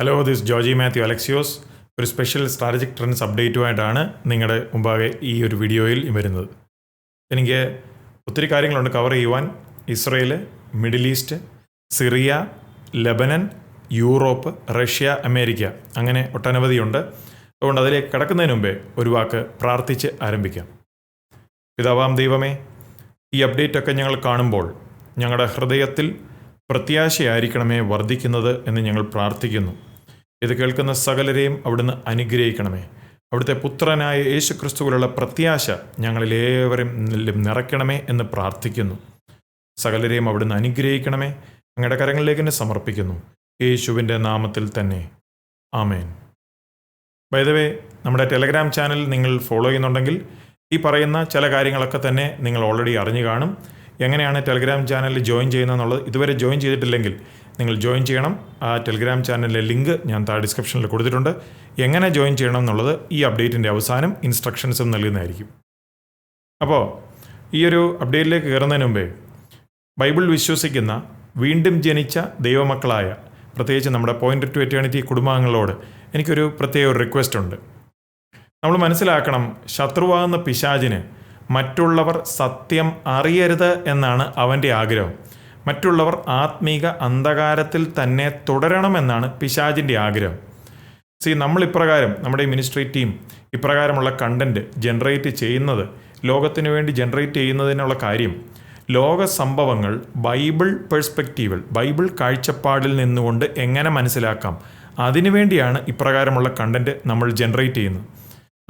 Hello this Joji Mathew Alexios ഒരു special strategic trends അപ്ഡേറ്റുമായിട്ടാണ് നിങ്ങളുടെ മുമ്പാകെ ഈ ഒരു വീഡിയോയിൽ വരുന്നത്. എനിക്ക് ഒത്തിരി കാര്യങ്ങളുണ്ട് കവർ ചെയ്യുവാൻ. Israel Middle East Syria Lebanon Europe Russia America. അങ്ങനെ ഒട്ടനവധിയുണ്ട്. അതുകൊണ്ട് അതിലേക്ക് കടക്കുന്നതിന് മുമ്പേ ഒരു വാക്ക് പ്രാർത്ഥിച്ച് ആരംഭിക്കാം. പിതാവാം ദൈവമേ ഈ അപ്ഡേറ്റൊക്കെ ഞങ്ങൾ കാണുമ്പോൾ ഞങ്ങളുടെ ഹൃദയത്തിൽ പ്രത്യാശയായിരിക്കണമേ വർദ്ധിക്കുന്നത് എന്ന് ഞങ്ങൾ പ്രാർത്ഥിക്കുന്നു. ഇത് കേൾക്കുന്ന സകലരെയും അവിടുന്ന് അനുഗ്രഹിക്കണമേ. അവിടുത്തെ പുത്രനായ യേശു ക്രിസ്തുവിലുള്ള പ്രത്യാശ ഞങ്ങളിലേവരും നിറയ്ക്കണമേ എന്ന് പ്രാർത്ഥിക്കുന്നു. സകലരെയും അവിടുന്ന് അനുഗ്രഹിക്കണമേ. അങ്ങയുടെ കരങ്ങളിലേക്ക് തന്നെ സമർപ്പിക്കുന്നു. യേശുവിന്റെ നാമത്തിൽ തന്നെ. ആമേൻ. വൈദവേ നമ്മുടെ ടെലഗ്രാം ചാനൽ നിങ്ങൾ ഫോളോ ചെയ്യുന്നുണ്ടെങ്കിൽ ഈ പറയുന്ന ചില കാര്യങ്ങളൊക്കെ തന്നെ നിങ്ങൾ ഓൾറെഡി അറിഞ്ഞു കാണും. എങ്ങനെയാണ് ടെലഗ്രാം ചാനലിൽ ജോയിൻ ചെയ്യുന്നതെന്നുള്ളത്? ഇതുവരെ ജോയിൻ ചെയ്തിട്ടില്ലെങ്കിൽ നിങ്ങൾ ജോയിൻ ചെയ്യണം. ആ ടെലിഗ്രാം ചാനലിലെ ലിങ്ക് ഞാൻ താഴെ ഡിസ്ക്രിപ്ഷനിൽ കൊടുത്തിട്ടുണ്ട്. എങ്ങനെ ജോയിൻ ചെയ്യണം എന്നുള്ളത് ഈ അപ്ഡേറ്റിന്റെ അവസാനം ഇൻസ്ട്രക്ഷൻസും നൽകുന്നതായിരിക്കും. അപ്പോൾ ഈ ഒരു അപ്ഡേറ്റിലേക്ക് കയറുന്നതിന് മുമ്പേ ബൈബിൾ വിശ്വസിക്കുന്ന വീണ്ടും ജനിച്ച ദൈവമക്കളായ പ്രത്യേകിച്ച് നമ്മുടെ പോയിന്റ് ടു എറ്റേണിറ്റി കുടുംബാംഗങ്ങളോട് എനിക്കൊരു പ്രത്യേക ഒരു റിക്വസ്റ്റ് ഉണ്ട്. നമ്മൾ മനസ്സിലാക്കണം ശത്രുവാകുന്ന പിശാചിന് മറ്റുള്ളവർ സത്യം അറിയരുത് എന്നാണ് അവന്റെ ആഗ്രഹം. മറ്റുള്ളവർ ആത്മീക അന്ധകാരത്തിൽ തന്നെ തുടരണമെന്നാണ് പിശാജിന്റെ ആഗ്രഹം. സി നമ്മൾ ഇപ്രകാരം നമ്മുടെ മിനിസ്ട്രി ടീം ഇപ്രകാരമുള്ള കണ്ടന്റ് ജനറേറ്റ് ചെയ്യുന്നത് ലോകത്തിന് വേണ്ടി ജനറേറ്റ് ചെയ്യുന്നതിനുള്ള കാര്യം ലോക സംഭവങ്ങൾ ബൈബിൾ പെർസ്പെക്റ്റീവിൽ ബൈബിൾ കാഴ്ചപ്പാടിൽ നിന്നുകൊണ്ട് എങ്ങനെ മനസ്സിലാക്കാം അതിനുവേണ്ടിയാണ് ഇപ്രകാരമുള്ള കണ്ടന്റ് നമ്മൾ ജനറേറ്റ് ചെയ്യുന്നത്.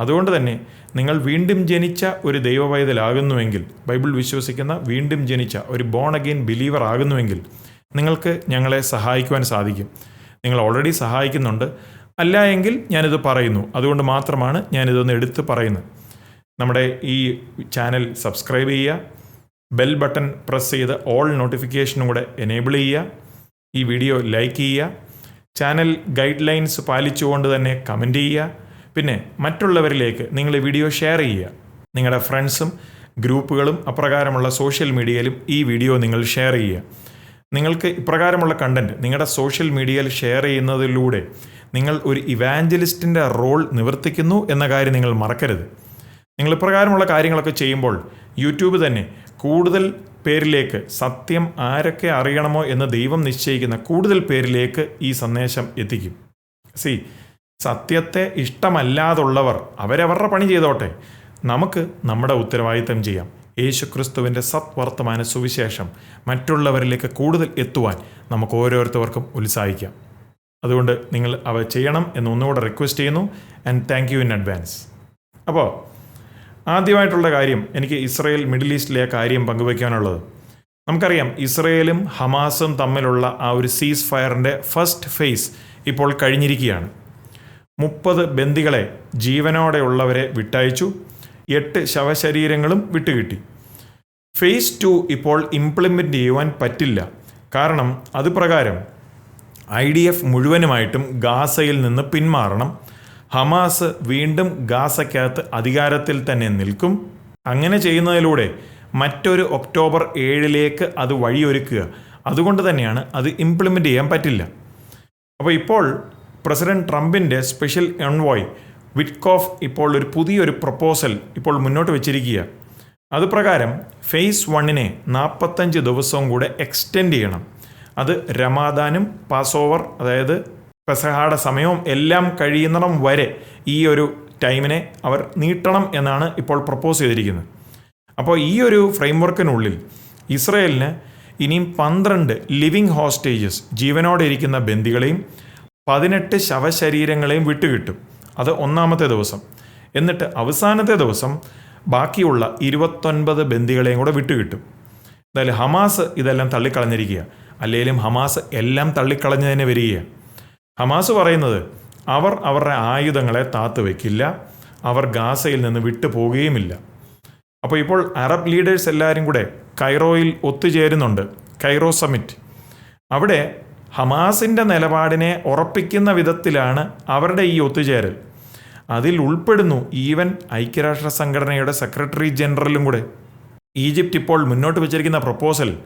അതുകൊണ്ട് തന്നെ നിങ്ങൾ വീണ്ടും ജനിച്ച ഒരു ദൈവവൈതലാകുന്നുവെങ്കിൽ ബൈബിൾ വിശ്വസിക്കുന്ന വീണ്ടും ജനിച്ച ഒരു ബോൺ അഗെയിൻ ബിലീവർ ആകുന്നുവെങ്കിൽ നിങ്ങൾക്ക് ഞങ്ങളെ സഹായിക്കുവാൻ സാധിക്കും. നിങ്ങൾ ഓൾറെഡി സഹായിക്കുന്നുണ്ട്. അല്ല എങ്കിൽ ഞാനിത് പറയുന്നു. അതുകൊണ്ട് മാത്രമാണ് ഞാനിതൊന്ന് എടുത്ത് പറയുന്നത്. നമ്മുടെ ഈ ചാനൽ സബ്സ്ക്രൈബ് ചെയ്യുക. ബെൽ ബട്ടൺ പ്രസ് ചെയ്ത് ഓൾ നോട്ടിഫിക്കേഷനും കൂടെ എനേബിൾ ചെയ്യുക. ഈ വീഡിയോ ലൈക്ക് ചെയ്യുക. ചാനൽ ഗൈഡ് ലൈൻസ് പാലിച്ചുകൊണ്ട് തന്നെ കമന്റ് ചെയ്യുക. പിന്നെ മറ്റുള്ളവരിലേക്ക് നിങ്ങൾ വീഡിയോ ഷെയർ ചെയ്യുക. നിങ്ങളുടെ ഫ്രണ്ട്സും ഗ്രൂപ്പുകളും അപ്രകാരമുള്ള സോഷ്യൽ മീഡിയയിലും ഈ വീഡിയോ നിങ്ങൾ ഷെയർ ചെയ്യുക. നിങ്ങൾക്ക് ഇപ്രകാരമുള്ള കണ്ടന്റ് നിങ്ങളുടെ സോഷ്യൽ മീഡിയയിൽ ഷെയർ ചെയ്യുന്നതിലൂടെ നിങ്ങൾ ഒരു ഇവാഞ്ചലിസ്റ്റിന്റെ റോൾ നിവർത്തിക്കുന്നു എന്ന കാര്യം നിങ്ങൾ മറക്കരുത്. നിങ്ങൾ ഇപ്രകാരമുള്ള കാര്യങ്ങളൊക്കെ ചെയ്യുമ്പോൾ യൂട്യൂബ് തന്നെ കൂടുതൽ പേരിലേക്ക് സത്യം ആരൊക്കെ അറിയണമോ എന്ന് ദൈവം നിശ്ചയിക്കുന്ന കൂടുതൽ പേരിലേക്ക് ഈ സന്ദേശം എത്തിക്കും. സി സത്യത്തെ ഇഷ്ടമല്ലാതുള്ളവർ അവരവരുടെ പണി ചെയ്തോട്ടെ. നമുക്ക് നമ്മുടെ ഉത്തരവാദിത്തം ചെയ്യാം. യേശുക്രിസ്തുവിന്റെ സത്വർത്തമാന സുവിശേഷം മറ്റുള്ളവരിലേക്ക് കൂടുതൽ എത്തുവാൻ നമുക്ക് ഓരോരുത്തർക്കും ഉത്സാഹിക്കാം. അതുകൊണ്ട് നിങ്ങൾ അവ ചെയ്യണം എന്ന് ഒന്നുകൂടെ റിക്വസ്റ്റ് ചെയ്യുന്നു. And thank you in advance അപ്പോൾ ആദ്യമായിട്ടുള്ള കാര്യം എനിക്ക് ഇസ്രയേൽ മിഡിൽ ഈസ്റ്റിലെ കാര്യം പങ്കുവയ്ക്കാനുള്ളത്. നമുക്കറിയാം ഇസ്രയേലും ഹമാസും തമ്മിലുള്ള ആ ഒരു സീസ് ഫയറിന്റെ ഫസ്റ്റ് ഫേസ് ഇപ്പോൾ കഴിഞ്ഞിരിക്കുകയാണ്. മുപ്പത് ബന്ദികളെ ജീവനോടെയുള്ളവരെ വിട്ടയച്ചു. എട്ട് ശവശരീരങ്ങളും വിട്ടുകിട്ടി. ഫേസ് ടു ഇപ്പോൾ ഇംപ്ലിമെന്റ് ചെയ്യുവാൻ പറ്റില്ല. കാരണം അത് പ്രകാരം ഐ ഡി എഫ് മുഴുവനുമായിട്ടും ഗാസയിൽ നിന്ന് പിന്മാറണം. ഹമാസ് വീണ്ടും ഗാസയ്ക്കകത്ത് അധികാരത്തിൽ തന്നെ നിൽക്കും. അങ്ങനെ ചെയ്യുന്നതിലൂടെ മറ്റൊരു ഒക്ടോബർ ഏഴിലേക്ക് അത് വഴിയൊരുക്കുക. അതുകൊണ്ട് തന്നെയാണ് അത് ഇംപ്ലിമെന്റ് ചെയ്യാൻ പറ്റില്ല. അപ്പോൾ ഇപ്പോൾ പ്രസിഡന്റ് ട്രംപിന്റെ സ്പെഷ്യൽ എൺവോയ് വിറ്റ്കോഫ് ഇപ്പോൾ ഒരു പുതിയൊരു പ്രപ്പോസൽ ഇപ്പോൾ മുന്നോട്ട് വെച്ചിരിക്കുക. അതുപ്രകാരം ഫേസ് വണ്ണിനെ നാൽപ്പത്തഞ്ച് ദിവസവും കൂടെ എക്സ്റ്റെൻഡ് ചെയ്യണം. അത് രമാദാനും പാസ് ഓവർ അതായത് പെസഹാട സമയവും എല്ലാം കഴിയുന്നിടം വരെ ഈ ഒരു ടൈമിനെ അവർ നീട്ടണം എന്നാണ് ഇപ്പോൾ പ്രപ്പോസ് ചെയ്തിരിക്കുന്നത്. അപ്പോൾ ഈ ഒരു ഫ്രെയിംവർക്കിനുള്ളിൽ ഇസ്രയേലിന് ഇനിയും പന്ത്രണ്ട് ലിവിങ് ഹോസ്റ്റേജസ് ജീവനോടെ ഇരിക്കുന്ന ബന്ദികളെയും പതിനെട്ട് ശവശരീരങ്ങളെയും വിട്ടുകിട്ടും. അത് ഒന്നാമത്തെ ദിവസം. എന്നിട്ട് അവസാനത്തെ ദിവസം ബാക്കിയുള്ള ഇരുപത്തൊൻപത് ബന്ദികളെയും കൂടെ വിട്ടുകിട്ടും. എന്തായാലും ഹമാസ് ഇതെല്ലാം തള്ളിക്കളഞ്ഞിരിക്കുക. അല്ലെങ്കിലും ഹമാസ് എല്ലാം തള്ളിക്കളഞ്ഞതിനെ വരികയാണ്. ഹമാസ് പറയുന്നത് അവർ അവരുടെ ആയുധങ്ങളെ താത്തു വയ്ക്കില്ല അവർ ഗാസയിൽ നിന്ന് വിട്ടു അപ്പോൾ ഇപ്പോൾ അറബ് ലീഡേഴ്സ് എല്ലാവരും കൂടെ കൈറോയിൽ ഒത്തുചേരുന്നുണ്ട്. കൈറോ സമിറ്റ് അവിടെ ഹമാസിന്റെ നിലപാടിനെ ഉറപ്പിക്കുന്ന വിധത്തിലാണ് അവരുടെ ഈ ഒത്തുചേരൽ. അതിൽ ഉൾപ്പെടുന്നു ഈവൻ ഐക്യരാഷ്ട്ര സംഘടനയുടെ സെക്രട്ടറി ജനറലും കൂടെ. ഈജിപ്റ്റ് ഇപ്പോൾ മുന്നോട്ട് വെച്ചിരിക്കുന്ന പ്രപ്പോസൽ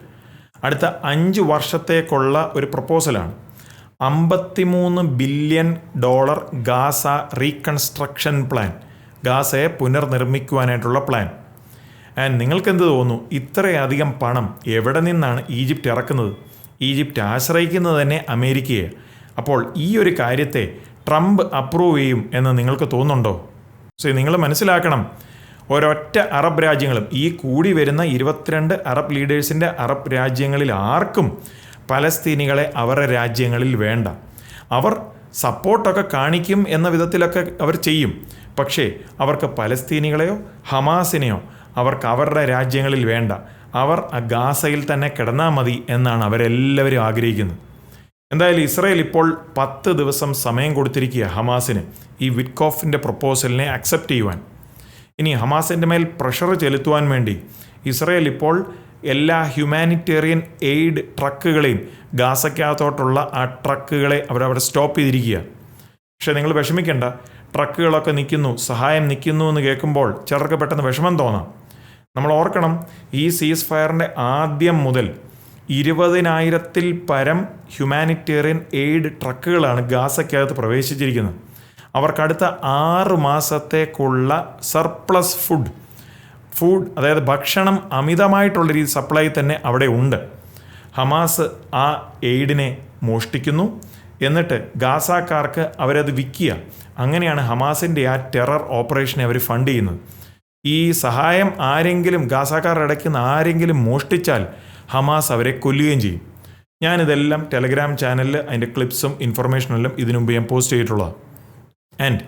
അടുത്ത അഞ്ച് വർഷത്തേക്കുള്ള ഒരു പ്രപ്പോസലാണ്. അമ്പത്തിമൂന്ന് billion dollar Gaza reconstruction plan ഗാസയെ പുനർനിർമ്മിക്കുവാനായിട്ടുള്ള പ്ലാൻ. ആൻഡ് നിങ്ങൾക്കെന്ത് തോന്നുന്നു? ഇത്രയധികം പണം എവിടെ നിന്നാണ് ഈജിപ്റ്റ് ഇറക്കുന്നത്? ഈജിപ്റ്റ് ആശ്രയിക്കുന്നത് തന്നെ അമേരിക്കയെ. അപ്പോൾ ഈ ഒരു കാര്യത്തെ ട്രംപ് അപ്രൂവ് ചെയ്യും എന്ന് നിങ്ങൾക്ക് തോന്നുന്നുണ്ടോ? സോ നിങ്ങൾ മനസ്സിലാക്കണം. ഒരൊറ്റ അറബ് രാജ്യങ്ങളും ഈ കൂടി വരുന്ന ഇരുപത്തിരണ്ട് അറബ് ലീഡേഴ്സിന്റെ അറബ് രാജ്യങ്ങളിൽ ആർക്കും പലസ്തീനികളെ അവരുടെ രാജ്യങ്ങളിൽ വേണ്ട. അവർ സപ്പോർട്ടൊക്കെ കാണിക്കും എന്ന വിധത്തിലൊക്കെ അവർ ചെയ്യും. പക്ഷേ അവർക്ക് പലസ്തീനികളെയോ ഹമാസിനെയോ അവർക്ക് അവരുടെ രാജ്യങ്ങളിൽ വേണ്ട. അവർ ഗാസയിൽ തന്നെ കിടന്നാൽ മതി എന്നാണ് അവരെല്ലാവരും ആഗ്രഹിക്കുന്നത്. എന്തായാലും ഇസ്രയേൽ ഇപ്പോൾ പത്ത് ദിവസം സമയം കൊടുത്തിരിക്കുക ഹമാസിന് ഈ വിറ്റ്കോഫിന്റെ പ്രപ്പോസലിനെ അക്സെപ്റ്റ് ചെയ്യുവാൻ. ഇനി ഹമാസിന്റെ മേൽ പ്രഷർ ചെലുത്തുവാൻ വേണ്ടി ഇസ്രയേൽ ഇപ്പോൾ എല്ലാ ഹ്യൂമാനിറ്റേറിയൻ എയ്ഡ് ട്രക്കുകളെയും ഗാസയ്ക്കകത്തോട്ടുള്ള ആ ട്രക്കുകളെ അവരവിടെ സ്റ്റോപ്പ് ചെയ്തിരിക്കുക പക്ഷേ നിങ്ങൾ വിഷമിക്കേണ്ട ട്രക്കുകളൊക്കെ നിൽക്കുന്നു സഹായം നിൽക്കുന്നു എന്ന് കേൾക്കുമ്പോൾ ചിലർക്ക് പെട്ടെന്ന് വിഷമം തോന്നാം. നമ്മൾ ഓർക്കണം ഈ സീസ് ഫയറിന്റെ ആദ്യം മുതൽ ഇരുപതിനായിരത്തിൽ പരം ഹ്യൂമാനിറ്റേറിയൻ എയ്ഡ് ട്രക്കുകളാണ് ഗാസയ്ക്കകത്ത് പ്രവേശിച്ചിരിക്കുന്നത്. അവർക്കടുത്ത ആറ് മാസത്തേക്കുള്ള സർപ്ലസ് ഫുഡ് ഫുഡ് അതായത് ഭക്ഷണം അമിതമായിട്ടുള്ള രീതി സപ്ലൈ തന്നെ അവിടെ ഉണ്ട്. ഹമാസ് ആ എയ്ഡിനെ മോഷ്ടിക്കുന്നു. എന്നിട്ട് ഗാസാക്കാർക്ക് അവരത് വിൽക്കുക. അങ്ങനെയാണ് ഹമാസിന്റെ ആ ടെറർ ഓപ്പറേഷനെ അവർ ഫണ്ട് ചെയ്യുന്നത്. ഈ സഹായം ആരെങ്കിലും ഗാസാക്കാർ അടയ്ക്കുന്ന ആരെങ്കിലും മോഷ്ടിച്ചാൽ ഹമാസ് അവരെ കൊല്ലുകയും ചെയ്യും. ഞാനിതെല്ലാം ടെലഗ്രാം ചാനലിൽ അതിന്റെ ക്ലിപ്സും ഇൻഫർമേഷനെല്ലാം ഇതിനു മുമ്പ് ഞാൻ പോസ്റ്റ് ചെയ്തിട്ടുള്ളതാണ് ആൻഡ്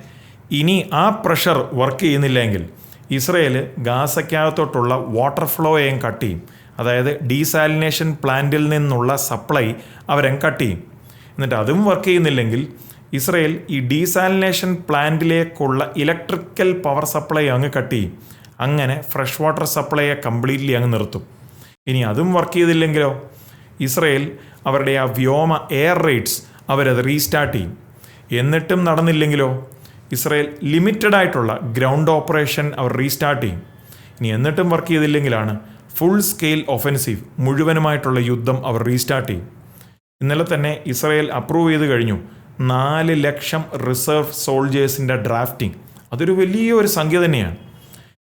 ഇനി ആ പ്രഷർ വർക്ക് ചെയ്യുന്നില്ലെങ്കിൽ ഇസ്രയേൽ ഗാസയ്ക്കകത്തോട്ടുള്ള വാട്ടർ ഫ്ലോയെയും കട്ട് ചെയ്യും. അതായത് ഡീസാലിനേഷൻ പ്ലാന്റിൽ നിന്നുള്ള സപ്ലൈ അവരെ കട്ട് ചെയ്യും. എന്നിട്ട് അതും വർക്ക് ചെയ്യുന്നില്ലെങ്കിൽ ഇസ്രയേൽ ഈ ഡീസാലിനേഷൻ പ്ലാന്റിലേക്കുള്ള ഇലക്ട്രിക്കൽ പവർ സപ്ലൈ അങ്ങ് കട്ട്. ചെയ്യും അങ്ങനെ ഫ്രഷ് വാട്ടർ സപ്ലൈയെ കംപ്ലീറ്റ്ലി അങ്ങ് നിർത്തും. ഇനി അതും വർക്ക് ചെയ്തില്ലെങ്കിലോ? ഇസ്രയേൽ അവരുടെ ആ വ്യോമ എയർ റേറ്റ്സ് അവരത് റീസ്റ്റാർട്ട് ചെയ്യും. എന്നിട്ടും നടന്നില്ലെങ്കിലോ? ഇസ്രയേൽ ലിമിറ്റഡ് ആയിട്ടുള്ള ഗ്രൗണ്ട് ഓപ്പറേഷൻ അവർ റീസ്റ്റാർട്ട് ചെയ്യും. ഇനി എന്നിട്ടും വർക്ക് ചെയ്തില്ലെങ്കിലാണ് ഫുൾ സ്കെയിൽ ഒഫൻസീവ് മുഴുവനുമായിട്ടുള്ള യുദ്ധം അവർ റീസ്റ്റാർട്ട് ചെയ്യും. ഇന്നലെ തന്നെ ഇസ്രയേൽ അപ്രൂവ് ചെയ്ത് കഴിഞ്ഞു. നാല് ലക്ഷം റിസർവ് സോൾജേഴ്സിന്റെ ഡ്രാഫ്റ്റിംഗ്. അതൊരു വലിയ ഒരു സംഖ്യ തന്നെയാണ്.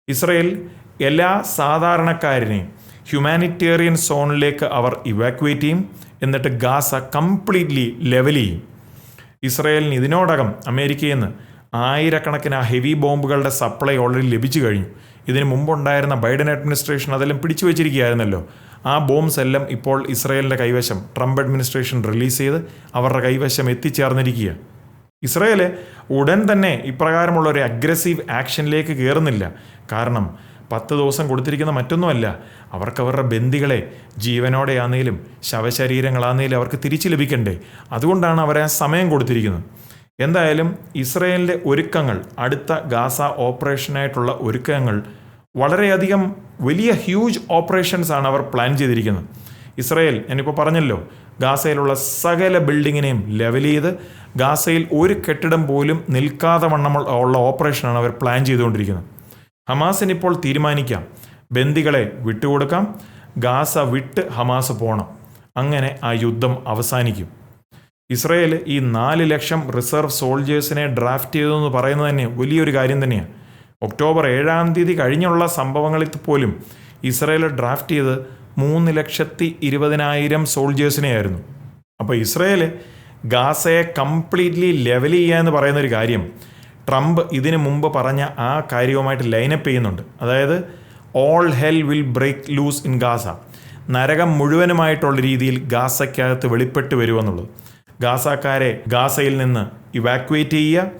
ഇസ്രയേൽ എല്ലാ സാധാരണക്കാരനെയും ഹ്യൂമാനിറ്റേറിയൻ സോണിലേക്ക് അവർ ഇവാക്വേറ്റ് ചെയ്യും. എന്നിട്ട് ഗാസ കംപ്ലീറ്റ്ലി ലെവൽ ചെയ്യും. ഇസ്രയേലിന് ഇതിനോടകം അമേരിക്കയിൽ നിന്ന് ആയിരക്കണക്കിന് ആ ഹെവി ബോംബുകളുടെ സപ്ലൈ ഓൾറെഡി ലഭിച്ചു കഴിഞ്ഞു. ഇതിന് മുമ്പുണ്ടായിരുന്ന ബൈഡൻ അഡ്മിനിസ്ട്രേഷൻ അതെല്ലാം പിടിച്ചു വെച്ചിരിക്കുകയായിരുന്നല്ലോ. ആ ബോംബ്സ് എല്ലാം ഇപ്പോൾ ഇസ്രയേലിന്റെ കൈവശം. ട്രംപ് അഡ്മിനിസ്ട്രേഷൻ റിലീസ് ചെയ്ത് അവരുടെ കൈവശം എത്തിച്ചേർന്നിരിക്കുക. ഇസ്രയേൽ ഉടൻ തന്നെ ഇപ്രകാരമുള്ള ഒരു അഗ്രസീവ് ആക്ഷനിലേക്ക് കയറുന്നില്ല കാരണം പത്ത് ദിവസം കൊടുത്തിരിക്കുന്ന മറ്റൊന്നുമല്ല. അവർക്ക് അവരുടെ ബന്ദികളെ ജീവനോടെയാന്നേലും ശവശരീരങ്ങളാന്നേലും അവർക്ക് തിരിച്ചു ലഭിക്കണ്ടേ? അതുകൊണ്ടാണ് അവരെ സമയം കൊടുത്തിരിക്കുന്നത്. എന്തായാലും ഇസ്രയേലിന്റെ ഒരുക്കങ്ങൾ അടുത്ത ഗാസ ഓപ്പറേഷനായിട്ടുള്ള ഒരുക്കങ്ങൾ വളരെയധികം വലിയ ഹ്യൂജ് ഓപ്പറേഷൻസ് ആണ് അവർ പ്ലാൻ ചെയ്തിരിക്കുന്നത്. ഇസ്രയേൽ ഞാനിപ്പോൾ പറഞ്ഞല്ലോ ഗാസയിലുള്ള സകല ബിൽഡിങ്ങിനെയും ലെവൽ ചെയ്ത് ഗാസയിൽ ഒരു കെട്ടിടം പോലും നിൽക്കാതെ വണ്ണം ഉള്ള ഓപ്പറേഷനാണ് അവർ പ്ലാൻ ചെയ്തുകൊണ്ടിരിക്കുന്നത്. ഹമാസിന് ഇപ്പോൾ തീരുമാനിക്കാം. ബന്ദികളെ വിട്ടുകൊടുക്കാം. ഗാസ വിട്ട് ഹമാസ് പോകണം അങ്ങനെ ആ യുദ്ധം അവസാനിക്കും. ഇസ്രയേൽ ഈ നാല് ലക്ഷം റിസർവ് സോൾജേഴ്സിനെ ഡ്രാഫ്റ്റ് ചെയ്തതെന്ന് പറയുന്നത് തന്നെ വലിയൊരു കാര്യം തന്നെയാണ്. ഒക്ടോബർ ഏഴാം തീയതി കഴിഞ്ഞുള്ള സംഭവങ്ങളിൽ പോലും ഇസ്രയേൽ ഡ്രാഫ്റ്റ് ചെയ്ത് മൂന്ന് ലക്ഷത്തി ഇരുപതിനായിരം സോൾജേഴ്സിനെയായിരുന്നു അപ്പോൾ ഇസ്രയേൽ ഗാസയെ കംപ്ലീറ്റ്ലി ലെവൽ ചെയ്യുക എന്ന് പറയുന്ന ഒരു കാര്യം ട്രംപ് ഇതിനു മുമ്പ് പറഞ്ഞ ആ കാര്യവുമായിട്ട് ലൈനപ്പ് ചെയ്യുന്നുണ്ട്. അതായത് all hell will break loose in Gaza. നരകം മുഴുവനുമായിട്ടുള്ള രീതിയിൽ ഗാസയ്ക്കകത്ത് വെളിപ്പെട്ട് വരുമെന്നുള്ളത് ഗാസക്കാരെ ഗാസയിൽ നിന്ന് ഇവാക്വേറ്റ് ചെയ്യുക.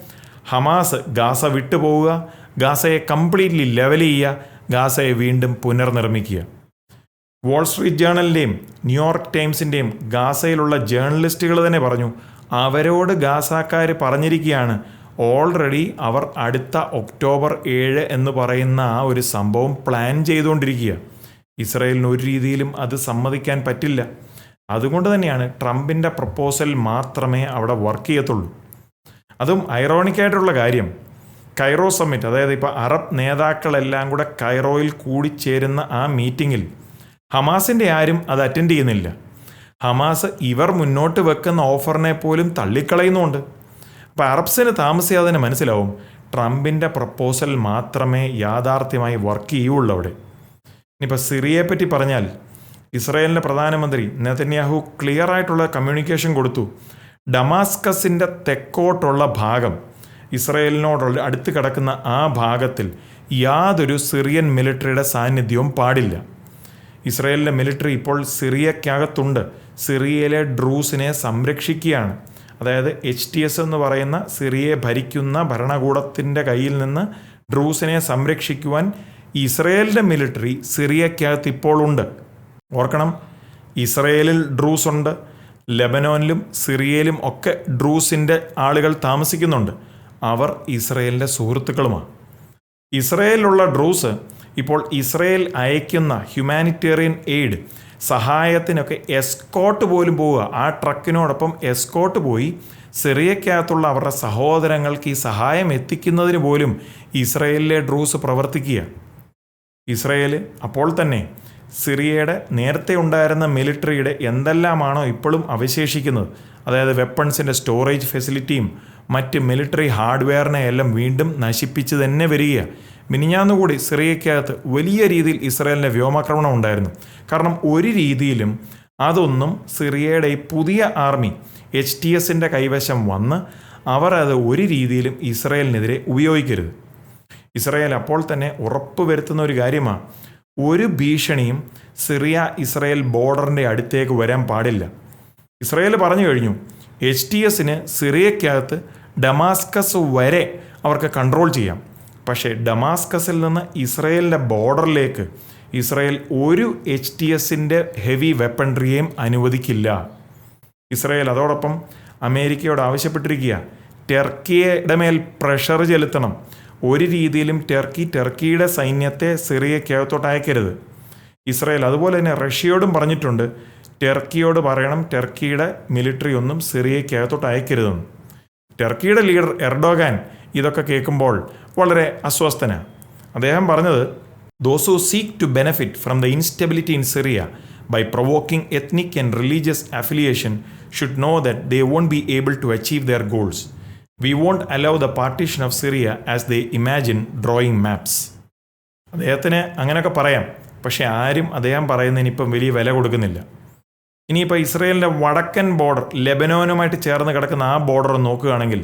ഹമാസ് ഗാസ വിട്ടുപോവുക. ഗാസയെ കംപ്ലീറ്റ്ലി ലെവൽ ചെയ്യുക ഗാസയെ വീണ്ടും പുനർനിർമ്മിക്കുക. വാൾ സ്ട്രീറ്റ് ജേണലിന്റെയും ന്യൂയോർക്ക് ടൈംസിന്റെയും ഗാസയിലുള്ള ജേർണലിസ്റ്റുകൾ തന്നെ പറഞ്ഞു അവരോട് ഗാസാക്കാർ പറഞ്ഞിരിക്കുകയാണ് ഓൾറെഡി അവർ അടുത്ത ഒക്ടോബർ ഏഴ് എന്ന് പറയുന്ന ആ ഒരു സംഭവം പ്ലാൻ ചെയ്തുകൊണ്ടിരിക്കുക ഇസ്രയേലിന് ഒരു രീതിയിലും അത് സമ്മതിക്കാൻ പറ്റില്ല. അതുകൊണ്ട് തന്നെയാണ് ട്രംപിന്റെ പ്രപ്പോസൽ മാത്രമേ അവിടെ വർക്ക് ചെയ്യത്തുള്ളൂ. അതും ഐറോണിക്കായിട്ടുള്ള കാര്യം കൈറോ സമ്മിറ്റ് അതായത് ഇപ്പോൾ അറബ് നേതാക്കളെല്ലാം കൂടെ കൈറോയിൽ കൂടിച്ചേരുന്ന ആ മീറ്റിങ്ങിൽ ഹമാസിന്റെ ആരും അത് അറ്റൻഡ് ചെയ്യുന്നില്ല. ഹമാസ് ഇവർ മുന്നോട്ട് വെക്കുന്ന ഓഫറിനെ പോലും തള്ളിക്കളയുന്നുണ്ട്. അപ്പോൾ അറബ്സിന് താമസിയാതെ തന്നെ മനസ്സിലാവും ട്രംപിന്റെ പ്രപ്പോസൽ മാത്രമേ യാഥാർത്ഥ്യമായി വർക്ക് ചെയ്യുള്ളൂ അവിടെ. ഇനിയിപ്പോൾ സിറിയയെ പറ്റി പറഞ്ഞാൽ ഇസ്രായേലിന്റെ പ്രധാനമന്ത്രി നെതന്യാഹു ക്ലിയർ ആയിട്ടുള്ള കമ്മ്യൂണിക്കേഷൻ കൊടുത്തു. ഡമാസ്കസിന്റെ തെക്കോട്ടുള്ള ഭാഗം ഇസ്രയേലിനോടുള്ള അടുത്ത് കിടക്കുന്ന ആ ഭാഗത്തിൽ യാതൊരു സിറിയൻ മിലിറ്ററിയുടെ സാന്നിധ്യവും പാടില്ല. ഇസ്രയേലിന്റെ മിലിറ്ററി ഇപ്പോൾ സിറിയക്കകത്തുണ്ട് സിറിയയിലെ ഡ്രൂസിനെ സംരക്ഷിക്കുകയാണ്. അതായത് എച്ച് ടി എസ് എന്ന് പറയുന്ന സിറിയയെ ഭരിക്കുന്ന ഭരണകൂടത്തിന്റെ കയ്യിൽ നിന്ന് ഡ്രൂസിനെ സംരക്ഷിക്കുവാൻ ഇസ്രയേലിന്റെ മിലിറ്ററി സിറിയക്കകത്ത് ഇപ്പോഴുണ്ട് ഓർക്കണം ഇസ്രയേലിൽ ഡ്രൂസ് ഉണ്ട് ലെബനോനിലും സിറിയയിലും ഒക്കെ ഡ്രൂസിന്റെ ആളുകൾ താമസിക്കുന്നുണ്ട്. അവർ ഇസ്രയേലിന്റെ സുഹൃത്തുക്കളുമാണ്. ഇസ്രയേലിലുള്ള ഡ്രൂസ് ഇപ്പോൾ ഇസ്രയേൽ അയക്കുന്ന ഹ്യൂമാനിറ്റേറിയൻ എയ്ഡ് സഹായത്തിനൊക്കെ എസ്കോട്ട് പോലും പോവുക. ആ ട്രക്കിനോടൊപ്പം എസ്കോട്ട് പോയി സിറിയക്കകത്തുള്ള അവരുടെ സഹോദരങ്ങൾക്ക് ഈ സഹായം എത്തിക്കുന്നതിന് പോലും ഇസ്രയേലിലെ ഡ്രൂസ് പ്രവർത്തിക്കുക. ഇസ്രയേൽ അപ്പോൾ തന്നെ സിറിയയുടെ നേരത്തെ ഉണ്ടായിരുന്ന മിലിറ്ററിയുടെ എന്തെല്ലാമാണോ ഇപ്പോഴും അവശേഷിക്കുന്നത്. അതായത് വെപ്പൺസിന്റെ സ്റ്റോറേജ് ഫെസിലിറ്റിയും മറ്റ് മിലിറ്ററി ഹാർഡ്വെയറിനെ എല്ലാം വീണ്ടും നശിപ്പിച്ച് തന്നെ വരിക മിനിഞ്ഞാന്നുകൂടി സിറിയക്കകത്ത് വലിയ രീതിയിൽ ഇസ്രയേലിന്റെ വ്യോമാക്രമണം ഉണ്ടായിരുന്നു. കാരണം ഒരു രീതിയിലും അതൊന്നും സിറിയയുടെ പുതിയ ആർമി എച്ച് ടി എസിന്റെ കൈവശം വന്ന് അവർ അത് ഒരു രീതിയിലും ഇസ്രയേലിനെതിരെ ഉപയോഗിക്കരുത്. ഇസ്രയേൽ അപ്പോൾ തന്നെ ഉറപ്പ് വരുത്തുന്ന ഒരു കാര്യമാണ് ഒരു ഭീഷണിയും സിറിയ ഇസ്രയേൽ ബോർഡറിന്റെ അടുത്തേക്ക് വരാൻ പാടില്ല. ഇസ്രയേൽ പറഞ്ഞു കഴിഞ്ഞു എച്ച് ടി എസിന് സിറിയക്കകത്ത് ഡമാസ്കസ് വരെ അവർക്ക് കൺട്രോൾ ചെയ്യാം. പക്ഷേ ഡമാസ്കസിൽ നിന്ന് ഇസ്രയേലിന്റെ ബോർഡറിലേക്ക് ഇസ്രയേൽ ഒരു എച്ച് ടി എസിന്റെ ഹെവി വെപ്പൺട്രിയെയും അനുവദിക്കില്ല. ഇസ്രയേൽ അതോടൊപ്പം അമേരിക്കയോട് ആവശ്യപ്പെട്ടിരിക്കുക. ടെർക്കിയുടെ മേൽ പ്രഷർ ചെലുത്തണം. ഒരു രീതിയിലും ടെർക്കി ടെർക്കിയുടെ സൈന്യത്തെ സിറിയക്കകത്തോട്ട് അയക്കരുത്. ഇസ്രയേൽ അതുപോലെ തന്നെ റഷ്യയോടും പറഞ്ഞിട്ടുണ്ട്. ടെർക്കിയോട് പറയണം ടെർക്കിയുടെ മിലിറ്ററി ഒന്നും സിറിയക്കകത്തോട്ട് അയക്കരുതെന്ന്. ടെർക്കിയുടെ ലീഡർ എർഡോഗാൻ ഇതൊക്കെ കേൾക്കുമ്പോൾ വളരെ അസ്വസ്ഥനാണ് അദ്ദേഹം പറഞ്ഞത് those who seek to benefit from the instability in Syria by provoking ethnic and religious affiliation should know that they won't be able to achieve their goals we won't allow the partition of Syria as they imagine drawing maps അദ്ദേഹത്തിന് അങ്ങനെയൊക്കെ പറയാം പക്ഷേ ആരും അദ്ദേഹം പറയുന്നതിന് ഇപ്പം വലിയ വില കൊടുക്കുന്നില്ല. ഇനിയിപ്പോൾ ഇസ്രയേലിന്റെ വടക്കൻ ബോർഡർ ലെബനോനുമായിട്ട് ചേർന്ന് കിടക്കുന്ന ആ ബോർഡർ നോക്കുകയാണെങ്കിൽ